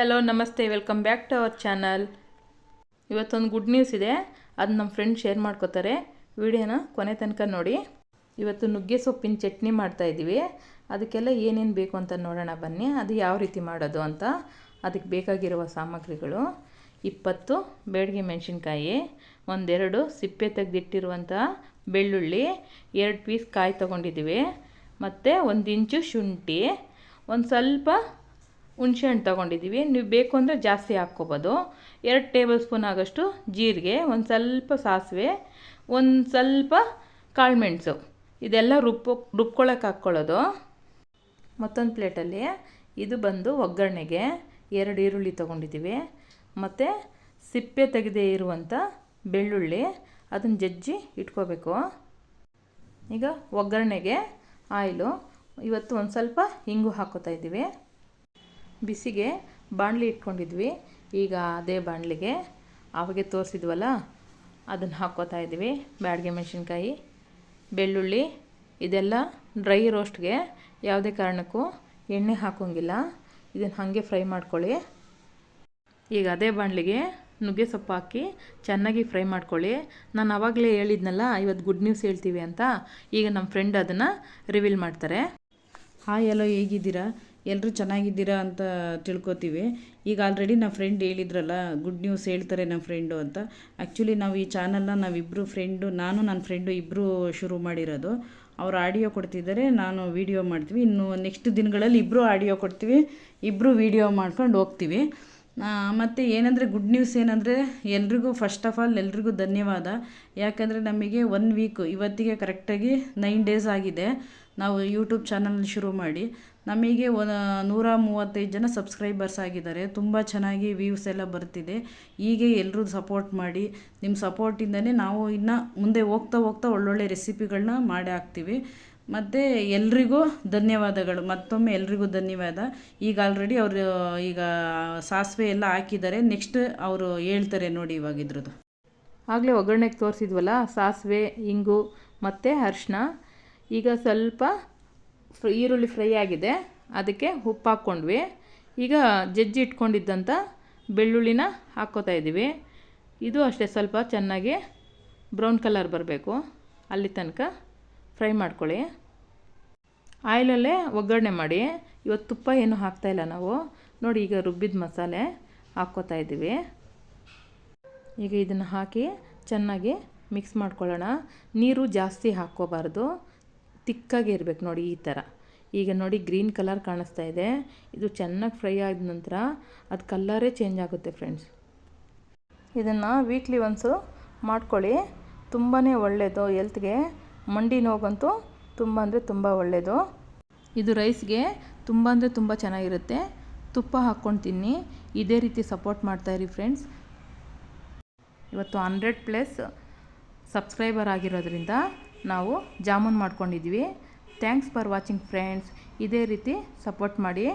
Hello, ನಮಸ್ತೆ welcome back to our channel ಇವತ್ತೊಂದು good news ಇದೆ. ಅದು ನಮ್ಮ ಫ್ರೆಂಡ್ ಶೇರ್ ಮಾಡ್ಕೋತಾರೆ. ವಿಡಿಯೋನ ಕೊನೆ ತನಕ ನೋಡಿ. ಇವತ್ತು ನುಗ್ಗೆ ಸೊಪ್ಪಿನ ಚಟ್ನಿ ಮಾಡ್ತಾ ಇದ್ದೀವಿ. ಅದಕ್ಕೆಲ್ಲ ಏನೇನು ಬೇಕು ಅಂತ ನೋಡೋಣ ಬನ್ನಿ. ಅದು ಯಾವ ರೀತಿ ಮಾಡೋದು ಅಂತ. ಅದಕ್ಕೆ ಬೇಕಾಗಿರುವ ಸಾಮಗ್ರಿಗಳು. ಇಪ್ಪತ್ತು ಬೇಡಿಗೆ ಮೆಣಸಿನ್ಕಾಯಿ, ಒಂದೆರಡು ಸಿಪ್ಪೆ ತೆಗೆದಿಟ್ಟಿರುವಂಥ ಬೆಳ್ಳುಳ್ಳಿ, ಎರಡು ಪೀಸ್ ಕಾಯಿ ತೊಗೊಂಡಿದ್ದೀವಿ. ಮತ್ತು ಒಂದು ಇಂಚು ಶುಂಠಿ, ಒಂದು ಸ್ವಲ್ಪ ಹುಣಸೆ ಹಣ್ಣು ತೊಗೊಂಡಿದ್ದೀವಿ. ನೀವು ಬೇಕು ಅಂದರೆ ಜಾಸ್ತಿ ಹಾಕ್ಕೋಬೋದು. ಎರಡು ಟೇಬಲ್ ಸ್ಪೂನ್ ಆಗೋಷ್ಟು ಜೀರಿಗೆ, ಒಂದು ಸ್ವಲ್ಪ ಸಾಸಿವೆ, ಒಂದು ಸ್ವಲ್ಪ ಕಾಳುಮೆಣಸು ಇದೆಲ್ಲ ರುಬ್ಬೋ ರುಬ್ಕೊಳ್ಳೋಕೆ ಹಾಕ್ಕೊಳ್ಳೋದು. ಮತ್ತೊಂದು ಪ್ಲೇಟಲ್ಲಿ ಇದು ಬಂದು ಒಗ್ಗರಣೆಗೆ ಎರಡು ಈರುಳ್ಳಿ ತೊಗೊಂಡಿದ್ದೀವಿ. ಮತ್ತು ಸಿಪ್ಪೆ ತೆಗೆದೇ ಇರುವಂಥ ಬೆಳ್ಳುಳ್ಳಿ, ಅದನ್ನು ಜಜ್ಜಿ ಇಟ್ಕೋಬೇಕು. ಈಗ ಒಗ್ಗರಣೆಗೆ ಆಯಿಲು. ಇವತ್ತು ಒಂದು ಸ್ವಲ್ಪ ಹಿಂಗು ಹಾಕೋತಾ ಇದ್ದೀವಿ. ಬಿಸಿಗೆ ಬಾಣಲಿ ಇಟ್ಕೊಂಡಿದ್ವಿ. ಈಗ ಅದೇ ಬಾಣಲಿಗೆ ಅವಾಗೆ ತೋರಿಸಿದ್ವಲ್ಲ, ಅದನ್ನು ಹಾಕ್ಕೋತಾ ಇದ್ದೀವಿ. ಬ್ಯಾಡಿಗೆ ಮೆಣಸಿನ್ಕಾಯಿ, ಬೆಳ್ಳುಳ್ಳಿ, ಇದೆಲ್ಲ ಡ್ರೈ ರೋಸ್ಟ್ಗೆ ಯಾವುದೇ ಕಾರಣಕ್ಕೂ ಎಣ್ಣೆ ಹಾಕೋಂಗಿಲ್ಲ. ಇದನ್ನು ಹಾಗೆ ಫ್ರೈ ಮಾಡ್ಕೊಳ್ಳಿ. ಈಗ ಅದೇ ಬಾಣಲಿಗೆ ನುಗ್ಗೆ ಸೊಪ್ಪು ಹಾಕಿ ಚೆನ್ನಾಗಿ ಫ್ರೈ ಮಾಡ್ಕೊಳ್ಳಿ. ನಾನು ಆವಾಗಲೇ ಹೇಳಿದ್ನಲ್ಲ ಇವತ್ತು ಗುಡ್ ನ್ಯೂಸ್ ಹೇಳ್ತೀವಿ ಅಂತ. ಈಗ ನಮ್ಮ ಫ್ರೆಂಡ್ ಅದನ್ನು ರಿವೀಲ್ ಮಾಡ್ತಾರೆ. ಹಾಯ್ ಎಲ್ಲೋ ಹೇಗಿದ್ದೀರಾ? ಎಲ್ಲರೂ ಚೆನ್ನಾಗಿದ್ದೀರಾ ಅಂತ ತಿಳ್ಕೊತೀವಿ. ಈಗ ಆಲ್ರೆಡಿ ನಮ್ಮ ಫ್ರೆಂಡ್ ಹೇಳಿದ್ರಲ್ಲ ಗುಡ್ ನ್ಯೂಸ್ ಹೇಳ್ತಾರೆ ನಮ್ಮ ಫ್ರೆಂಡು ಅಂತ. ಆ್ಯಕ್ಚುಲಿ ನಾವು ಈ ಚಾನಲ್ನ ನಾವಿಬ್ಬರು ಫ್ರೆಂಡು ನಾನು ನನ್ನ ಫ್ರೆಂಡು ಇಬ್ಬರು ಶುರು ಮಾಡಿರೋದು. ಅವರು ಆಡಿಯೋ ಕೊಡ್ತಿದ್ದಾರೆ, ನಾನು ವೀಡಿಯೋ ಮಾಡ್ತೀವಿ. ಇನ್ನು ನೆಕ್ಸ್ಟ್ ದಿನಗಳಲ್ಲಿ ಇಬ್ಬರು ಆಡಿಯೋ ಕೊಡ್ತೀವಿ ಇಬ್ಬರು ವೀಡಿಯೋ ಮಾಡ್ಕೊಂಡು ಹೋಗ್ತೀವಿ. ಮತ್ತು ಏನಂದರೆ ಗುಡ್ ನ್ಯೂಸ್ ಏನಂದರೆ ಎಲ್ರಿಗೂ ಫಸ್ಟ್ ಆಫ್ ಆಲ್ ಎಲ್ರಿಗೂ ಧನ್ಯವಾದ. ಯಾಕಂದರೆ ನಮಗೆ ಒನ್ ವೀಕು ಇವತ್ತಿಗೆ ಕರೆಕ್ಟಾಗಿ ನೈನ್ ಡೇಸ್ ಆಗಿದೆ. ನಾವು ಯೂಟ್ಯೂಬ್ ಚಾನಲ್ ಶುರು ಮಾಡಿ. ನಮಗೆ ಒ, ನೂರ ಮೂವತ್ತೈದು ಜನ ಸಬ್ಸ್ಕ್ರೈಬರ್ಸ್ ಆಗಿದ್ದಾರೆ. ತುಂಬ ಚೆನ್ನಾಗಿ ವ್ಯೂಸ್ ಎಲ್ಲ ಬರ್ತಿದೆ. ಹೀಗೆ ಎಲ್ಲರೂ ಸಪೋರ್ಟ್ ಮಾಡಿ. ನಿಮ್ಮ ಸಪೋರ್ಟಿಂದನೇ ನಾವು ಇನ್ನು ಮುಂದೆ ಹೋಗ್ತಾ ಹೋಗ್ತಾ ಒಳ್ಳೊಳ್ಳೆ ರೆಸಿಪಿಗಳನ್ನ ಮಾಡಿ ಹಾಕ್ತೀವಿ. ಮತ್ತು ಎಲ್ರಿಗೂ ಧನ್ಯವಾದಗಳು. ಮತ್ತೊಮ್ಮೆ ಎಲ್ರಿಗೂ ಧನ್ಯವಾದ. ಈಗ ಆಲ್ರೆಡಿ ಅವರು, ಈಗ ಸಾಸಿವೆ ಎಲ್ಲ ಹಾಕಿದ್ದಾರೆ. ನೆಕ್ಸ್ಟ್ ಅವರು ಹೇಳ್ತಾರೆ ನೋಡಿ ಇವಾಗ ಇದ್ರದ್ದು. ಆಗಲೇ ಒಗ್ಗರಣೆಗೆ ತೋರಿಸಿದ್ವಲ್ಲ, ಸಾಸಿವೆ, ಇಂಗು ಮತ್ತು ಅರ್ಶಿನ. ಈಗ ಸ್ವಲ್ಪ ಫ್ರೈ ಈರುಳ್ಳಿ ಫ್ರೈ ಆಗಿದೆ. ಅದಕ್ಕೆ ಉಪ್ಪು ಹಾಕ್ಕೊಂಡ್ವಿ. ಈಗ ಜಜ್ಜಿ ಇಟ್ಕೊಂಡಿದ್ದಂಥ ಬೆಳ್ಳುಳ್ಳಿನ ಹಾಕ್ಕೋತಾ ಇದ್ದೀವಿ. ಇದು ಅಷ್ಟೇ, ಸ್ವಲ್ಪ ಚೆನ್ನಾಗಿ ಬ್ರೌನ್ ಕಲರ್ ಬರಬೇಕು. ಅಲ್ಲಿ ತನಕ ಫ್ರೈ ಮಾಡ್ಕೊಳ್ಳಿ. ಆಯಿಲಲ್ಲೇ ಒಗ್ಗರಣೆ ಮಾಡಿ. ಇವತ್ತು ತುಪ್ಪ ಏನು ಹಾಕ್ತಾಯಿಲ್ಲ ನಾವು. ನೋಡಿ, ಈಗ ರುಬ್ಬಿದ ಮಸಾಲೆ ಹಾಕ್ಕೋತಾ ಇದ್ದೀವಿ. ಈಗ ಇದನ್ನು ಹಾಕಿ ಚೆನ್ನಾಗಿ ಮಿಕ್ಸ್ ಮಾಡ್ಕೊಳ್ಳೋಣ. ನೀರು ಜಾಸ್ತಿ ಹಾಕ್ಕೋಬಾರ್ದು. ತಿಕ್ಕಾಗಿ ಇರಬೇಕು ನೋಡಿ ಈ ಥರ. ಈಗ ನೋಡಿ ಗ್ರೀನ್ ಕಲರ್ ಕಾಣಿಸ್ತಾ ಇದೆ. ಇದು ಚೆನ್ನಾಗಿ ಫ್ರೈ ಆದ ನಂತರ ಅದು ಕಲ್ಲರೇ ಚೇಂಜ್ ಆಗುತ್ತೆ ಫ್ರೆಂಡ್ಸ್. ಇದನ್ನು ವೀಕ್ಲಿ ಒನ್ಸು ಮಾಡ್ಕೊಳ್ಳಿ. ತುಂಬಾ ಒಳ್ಳೆಯದು ಹೆಲ್ತ್ಗೆ ಮಂಡಿ ನೋವಂತೂ ತುಂಬ ಅಂದರೆ ತುಂಬ ಒಳ್ಳೆಯದು ಇದು ರೈಸ್ಗೆ ತುಂಬ ಅಂದರೆ ತುಂಬ ಚೆನ್ನಾಗಿರುತ್ತೆ. ತುಪ್ಪ ಹಾಕ್ಕೊಂಡು ತಿನ್ನಿ. ಇದೇ ರೀತಿ ಸಪೋರ್ಟ್ ಮಾಡ್ತಾಯಿರಿ ಫ್ರೆಂಡ್ಸ್. ಇವತ್ತು ಹಂಡ್ರೆಡ್ ಪ್ಲಸ್ ಸಬ್ಸ್ಕ್ರೈಬರ್ ಆಗಿರೋದ್ರಿಂದ ನಾವು ಜಾಮೂನ್ ಮಾಡ್ಕೊಂಡಿದ್ವಿ ಥ್ಯಾಂಕ್ಸ್ ಫಾರ್ ವಾಚಿಂಗ್ ಫ್ರೆಂಡ್ಸ್ ಇದೇ ರೀತಿ ಸಪೋರ್ಟ್ ಮಾಡಿ.